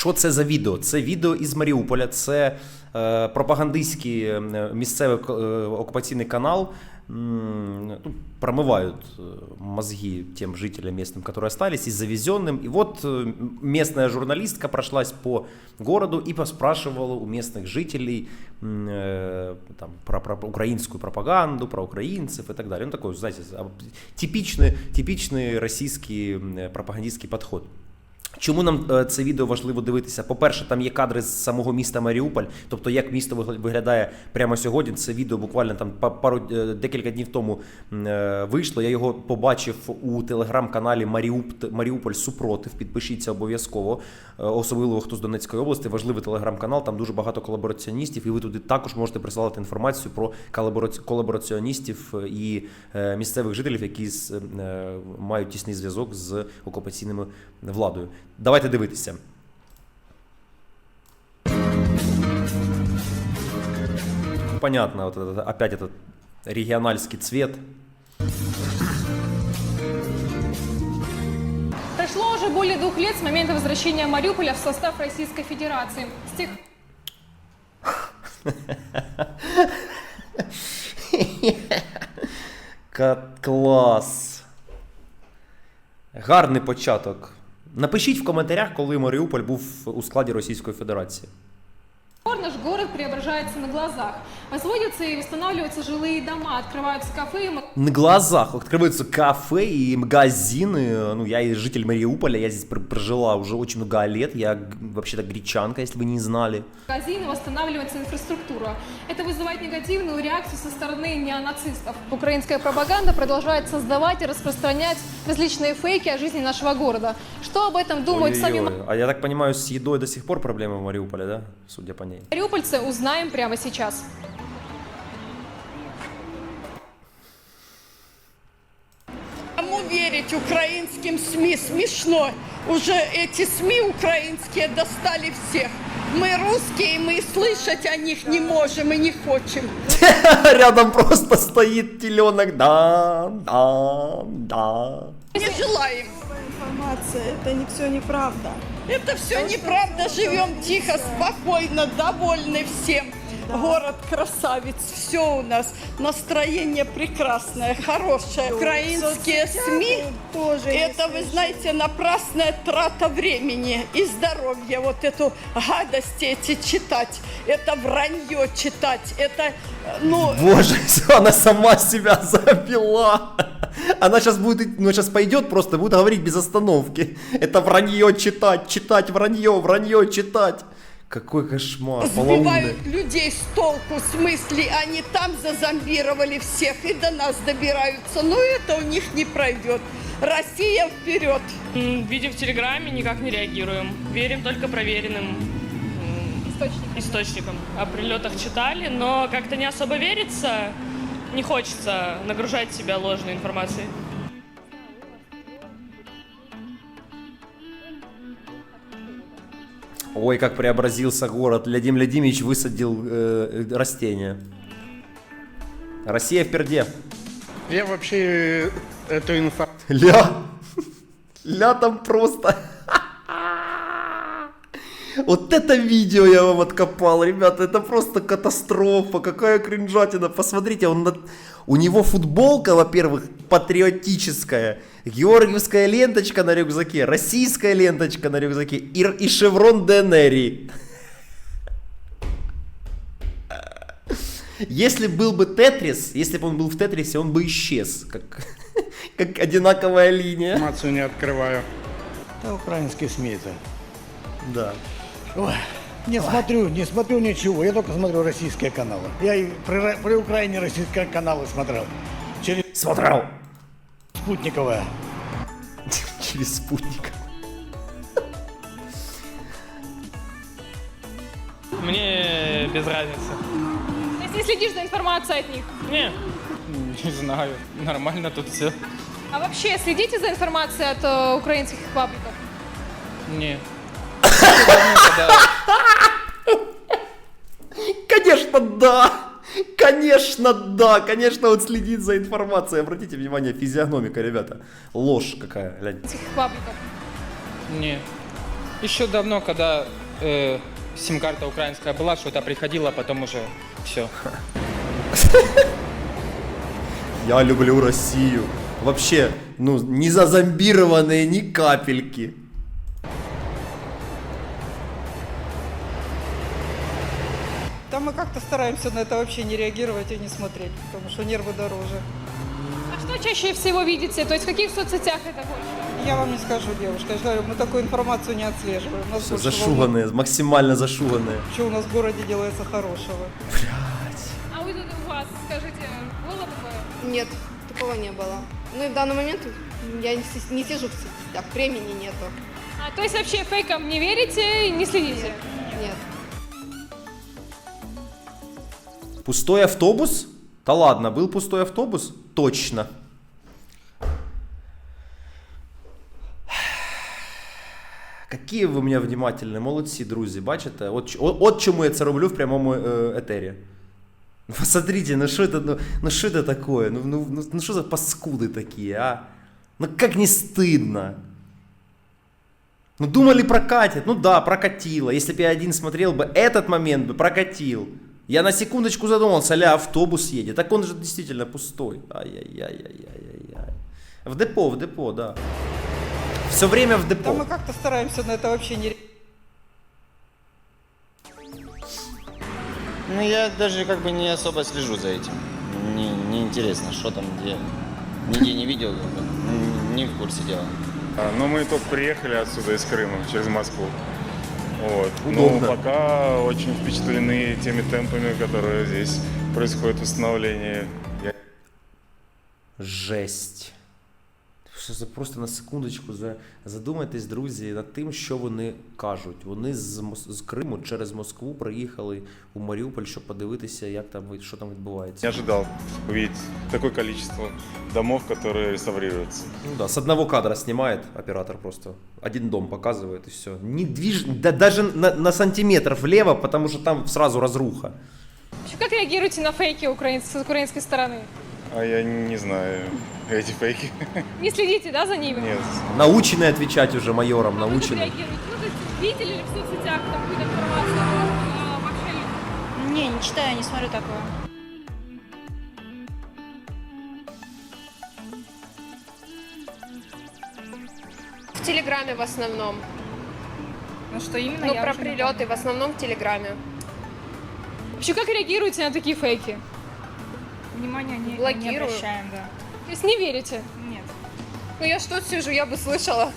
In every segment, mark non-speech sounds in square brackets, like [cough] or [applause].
Що це за відео? Це відео із Маріуполя, це е, пропагандистський е, місцевий е, окупаційний канал. М, ну, промывают э, мозги тем жителям местным, которые остались, и завезенным. И вот э, местная журналистка прошлась по городу и поспрашивала у местных жителей м, э, там, про, про украинскую пропаганду, про украинцев и так далее. Ну, такой, знаете, а, типичный, типичный российский м, э, пропагандистский подход. Чому нам е, це відео важливо дивитися? По-перше, там є кадри з самого міста Маріуполь, тобто як місто виглядає прямо сьогодні. Це відео буквально там па- пару е, декілька днів тому е, вийшло. Я його побачив у телеграм-каналі Маріуп, Маріуполь Супротив. Підпишіться обов'язково, особливо хто з Донецької області. Важливий телеграм-канал. Там дуже багато колабораціоністів, і ви туди також можете присилати інформацію про колабораці- колабораціоністів і місцевих жителів, які мають тісний зв'язок з окупаційними владою. Давайте дивитися. Понятно, вот это, опять этот региональский цвет. Прошло уже более двух лет с момента возвращения Мариуполя в состав Российской Федерации. С тех Ка- Клас. Гарний початок. Напишіть в коментарях, коли Маріуполь був у складі Російської Федерації. пор наш город преображается на глазах. Возводятся и восстанавливаются жилые дома, открываются кафе На глазах открываются кафе и магазины. Ну, я житель Мариуполя, я здесь пр- прожила уже очень много лет. Я вообще-то гречанка, если вы не знали. магазины, восстанавливается инфраструктура. Это вызывает негативную реакцию со стороны неонацистов. Украинская пропаганда продолжает создавать и распространять различные фейки о жизни нашего города. Что об этом думают сами Ой-ой-ой. А я так понимаю, с едой до сих пор проблемы в Мариуполе, да? Судя по ней. мариупольцы, узнаем прямо сейчас. Верить украинским СМИ? Смешно. Уже эти СМИ украинские достали всех. Мы русские, мы слышать о них не можем и не хотим. [laughs] Рядом просто стоит теленок. Да, да, да. Не желаем. информация, это не все неправда. Это все неправда. Живем тихо, спокойно, довольны всем. Город красавец, все у нас, настроение прекрасное, хорошее. Украинские СМИ, тоже это, вы знаете, напрасная трата времени и здоровья. Вот эту гадость эти читать, это вранье читать, это, э, ну, Боже, [laughs] она сама себя запила. Она сейчас будет, ну сейчас пойдет просто, будет говорить без остановки. Это вранье читать, читать вранье, вранье читать. Какой кошмар, полоумный. сбивают людей с толку, с мысли, они там зазомбировали всех и до нас добираются. Но это у них не пройдет. Россия вперед! М, Видео в Телеграме никак не реагируем. Верим только проверенным м, Источник. источникам. О прилетах читали, но как-то не особо верится. Не хочется нагружать себя ложной информацией. Ой, как преобразился город. Лядим Лядимич высадил э, растения. Россия в перде. Я вообще э, эту информацию Ля. Ля там просто. Вот это видео я вам откопал, ребята, это просто катастрофа, какая кринжатина. Посмотрите, он на- у него футболка, во-первых, патриотическая, георгиевская ленточка на рюкзаке, российская ленточка на рюкзаке и, и шеврон ДНР. Если был бы Тетрис, если бы он был в Тетрисе, он бы исчез, как, [laughs] как одинаковая линия. не открываю. Это украинские СМИ это. Да. Ой, не смотрю, не смотрю ничего. Я только смотрю российские каналы. Я и при, при Украине российские каналы смотрел. Через Смотрел. спутниковое. Через спутник. Мне без разницы. То есть не следишь за информацией от них? Не, не знаю. Нормально тут все. А вообще следите за информацией от э, украинских пабликов? Не. Конечно, да. Конечно, да. Конечно, он следит за информацией. Обратите внимание, физиогномика, ребята. Ложь какая, глянь. Этих пабликов. Не. Еще давно, когда э, сим-карта украинская была, что-то приходило, а потом уже все. [laughs] Я люблю Россию. Вообще, ну, не зазомбированные ни капельки. Мы как-то стараемся на это вообще не реагировать и не смотреть, потому что нервы дороже. А что чаще всего видите? То есть в каких соцсетях это больше? Я вам не скажу, девушка, я же говорю, мы такую информацию не отслеживаем. Нас Все больше зашуганные, максимально зашуганные. волнует, Что у нас в городе делается хорошего. А вы тут у вас, скажите, было такое? Нет, такого не было. Ну и в данный момент я не, не сижу в соцсетях, времени нету. А, то есть вообще фейкам не верите и не следите? Нет. Пустой автобус? Да ладно, был пустой автобус? Точно. Какие ви у мене внимательні, молодці, друзі, бачите? От, ч- от, от чому я це роблю в прямому е, етері. Ну, Посмотрите, ну что это, ну, ну что это такое? Ну, ну, ну, ну что за паскуды такие, а? Ну как не стыдно? Ну думали прокатит, ну да, прокатило. Если бы я один смотрел бы, этот момент бы прокатил. Я на секундочку задумался, ля, автобус едет. Так он же действительно пустой. Ай-яй-яй-яй-яй-яй. В депо, в депо, да. Все время в депо. Там мы как-то стараемся на это вообще не. Ну, я даже как бы не особо слежу за этим. Не, не интересно, что там, где. Нигде не видел, как бы, н- не в курсе дела. А, Но мы только приехали отсюда из Крыма, через Москву. Вот. Удобно. Но пока очень впечатлены теми темпами, которые здесь происходит восстановление. Я Жесть. Що це просто на секундочку за- задумайтесь, друзі, над тим, що вони кажуть. Вони з, Мос- з Криму через Москву приїхали у Маріуполь, щоб подивитися, як там ви- що там відбувається. не ожидал увидеть такое количество домов, которые реставрируются. Ну да, с одного кадра снимает оператор просто. Один дом показывает и все. Не движ... да, даже на, на сантиметр влево, потому что там сразу разруха. Вообще, Как реагируете на фейки украин- с украинской стороны? А я не знаю эти фейки. Не следите, да, за ними? Нет. Наученный отвечать уже майором, А вы как? Ну, то есть видели ли в соцсетях там какую-то информацию? А, вообще ли? Не, не читаю, не смотрю такое. В Телеграме в основном. Ну что именно? Ну, про прилеты в основном в Телеграме. Вообще, как реагируете на такие фейки? Внимания не, Блокирую. обращаем, да. То есть не верите? Нет. Ну я что сижу, я бы слышала.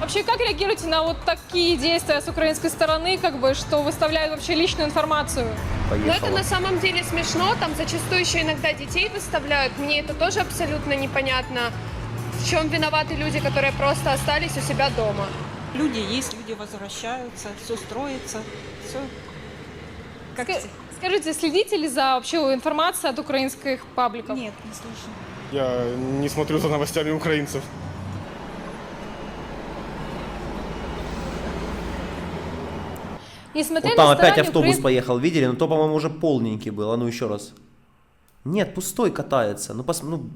Вообще, как реагируете на вот такие действия с украинской стороны, как бы, что выставляют вообще личную информацию? Но это Поехала. на самом деле смешно, там зачастую еще иногда детей выставляют. Мне это тоже абсолютно непонятно. В чем виноваты люди, которые просто остались у себя дома? Люди есть, люди возвращаются, все строится, все как Скажите, следите ли за вообще информацией от украинских пабликов? Нет, не слышу. Я не смотрю за новостями украинцев. Несмотря Вот там на опять автобус украин- поехал, видели? Но то, по-моему, уже полненький был. А ну еще раз. Нет, пустой катается. Ну, пос... ну...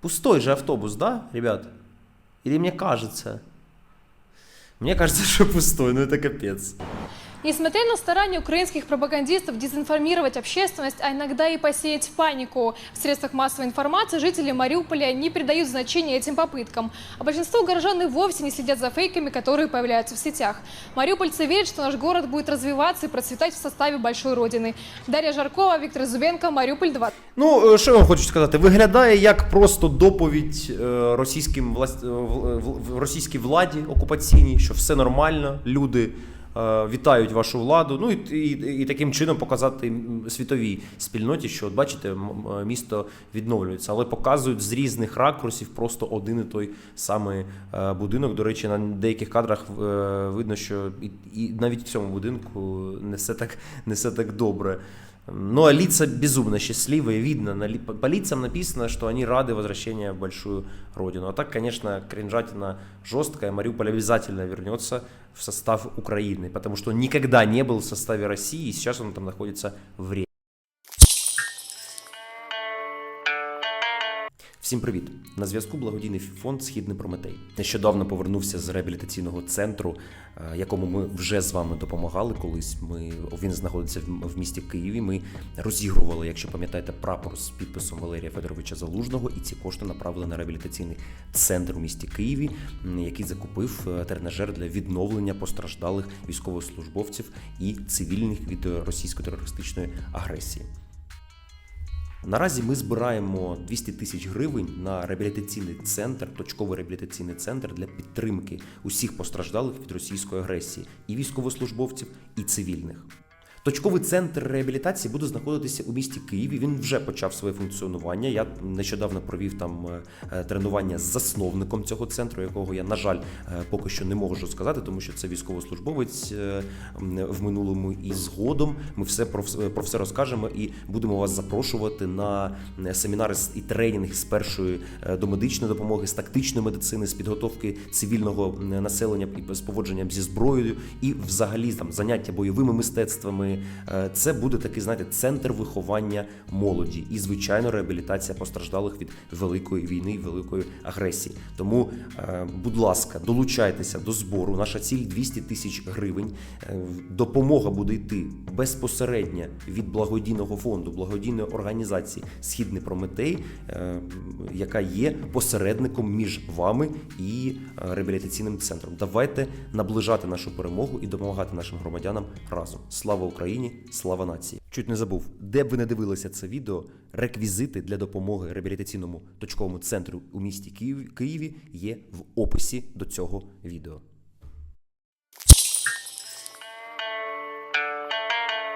Пустой же автобус, да, ребят? Или мне кажется? Мне кажется, [laughs] что пустой, ну это капец. Несмотря на старания украинских пропагандистов дезинформировать общественность, а иногда и посеять панику в средствах массовой информации, жители Мариуполя не придают значения этим попыткам. А большинство горожан и вовсе не следят за фейками, которые появляются в сетях. Мариупольцы верят, что наш город будет развиваться и процветать в составе большой родины. Дарья Жаркова, Виктор Зубенко, Мариуполь 2. Ну, е, що я вам хочу сказати? Виглядає як просто доповідь е, російським власт... е, в- в- в- російській владі окупаційній, що все нормально, люди е, вітають вашу владу. Ну і, і, і таким чином показати світовій спільноті, що от бачите, місто відновлюється, але показують з різних ракурсів просто один і той самий е, будинок. До речі, на деяких кадрах е, видно, що і, і навіть в цьому будинку не все так, не все так добре. Ну, а лица безумно счастливые, видно. На, по по лицам написано, что они рады возвращению в большую родину. А так, конечно, кринжатина жесткая. Мариуполь обязательно вернется в состав Украины, потому что он никогда не был в составе России, и сейчас он там находится в Всім привіт! На зв'язку благодійний фонд Східний Прометей. Нещодавно повернувся з реабілітаційного центру, е, якому ми вже з вами допомагали колись. Ми він знаходиться в- місті Києві. Ми розігрували, якщо пам'ятаєте, прапор з підписом Валерія Федоровича Залужного, і ці кошти направили на реабілітаційний центр у місті Києві, який закупив е, тренажер для відновлення постраждалих військовослужбовців і цивільних від е, російської терористичної агресії. Наразі ми збираємо 200 тисяч гривень на реабілітаційний центр, точковий реабілітаційний центр для підтримки усіх постраждалих від російської агресії і військовослужбовців, і цивільних. Точковий центр реабілітації буде знаходитися у місті Києві. Він вже почав своє функціонування. Я нещодавно провів там е, е, тренування з засновником цього центру, якого я, на жаль, е, поки що не можу сказати, тому що це військовослужбовець в минулому. І згодом ми все про, вс- про все розкажемо і будемо вас запрошувати на семінари і тренінги з першої домедичної допомоги, з тактичної медицини, з підготовки цивільного населення і з поводженням зі зброєю, і взагалі там заняття бойовими мистецтвами. Е, Це буде такий, знаєте, центр виховання молоді і звичайно реабілітація постраждалих від великої війни, великої агресії. Тому, е, будь ласка, долучайтеся до збору. Наша ціль 200 тисяч гривень. Е, Допомога буде йти безпосередньо від благодійного фонду, благодійної організації Східний Прометей, яка є посередником між вами і реабілітаційним центром. Давайте наближати нашу перемогу і допомагати нашим громадянам разом. Слава Україні! Слава нації! Чуть не забув, де б ви не дивилися це відео, реквізити для допомоги реабілітаційному точковому центру у місті Києві є в описі до цього відео.